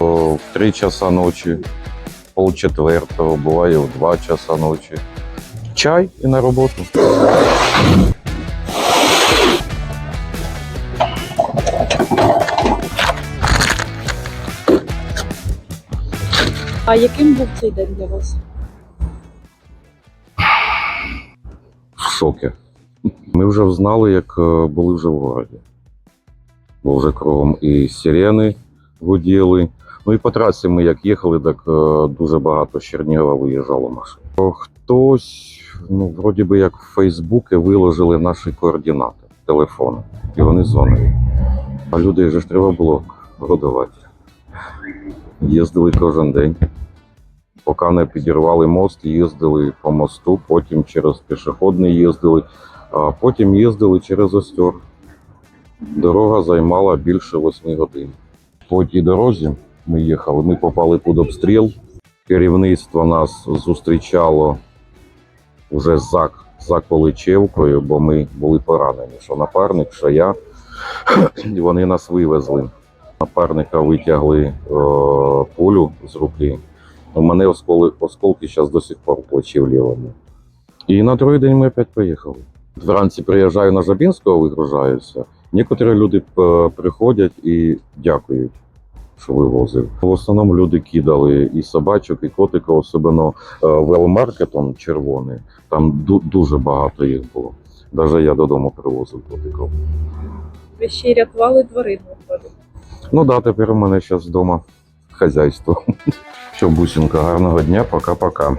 О, В 3 часа ночі, пол четвертого, буває в 2 часа ночі. Чай і на роботу. А яким був цей день для вас? в шокі. Ми вже знали, як е, були вже в городі. Бо вже кругом і сирени гуділи. Ну і по трасі ми як їхали, так е, дуже багато з Чернігова виїжджало машин. Хтось, ну, вроді би як в Фейсбуці виложили наші координати, телефони, і вони дзвонили. А людей вже ж треба було годувати. Їздили кожен день. Поки не підірвали мост, їздили по мосту, потім через пішохідний їздили, а потім їздили через Остер. Дорога займала більше 8 годин. По тій дорозі ми їхали, ми попали під обстріл. Керівництво нас зустрічало вже за, за Количевкою, бо ми були поранені. Що напарник, що я. І вони нас вивезли. Напарника витягли е, пулю з руки. У мене осколи, осколки зараз до сих пор плечі в лівому. І на другий день ми опять поїхали. Вранці приїжджаю на Жабінського, вигружаюся. Некоторі люди е, приходять і дякують, що вивозив. В основному люди кидали і собачок, і котика, особливо велмаркетом червоний. Там дуже багато їх було. Навіть я додому привозив котиків. Ви ще й рятували тварин виходить. Ну да, тепер у мене зараз вдома хазяйство. Що, бусинка, гарного дня, пока-пока.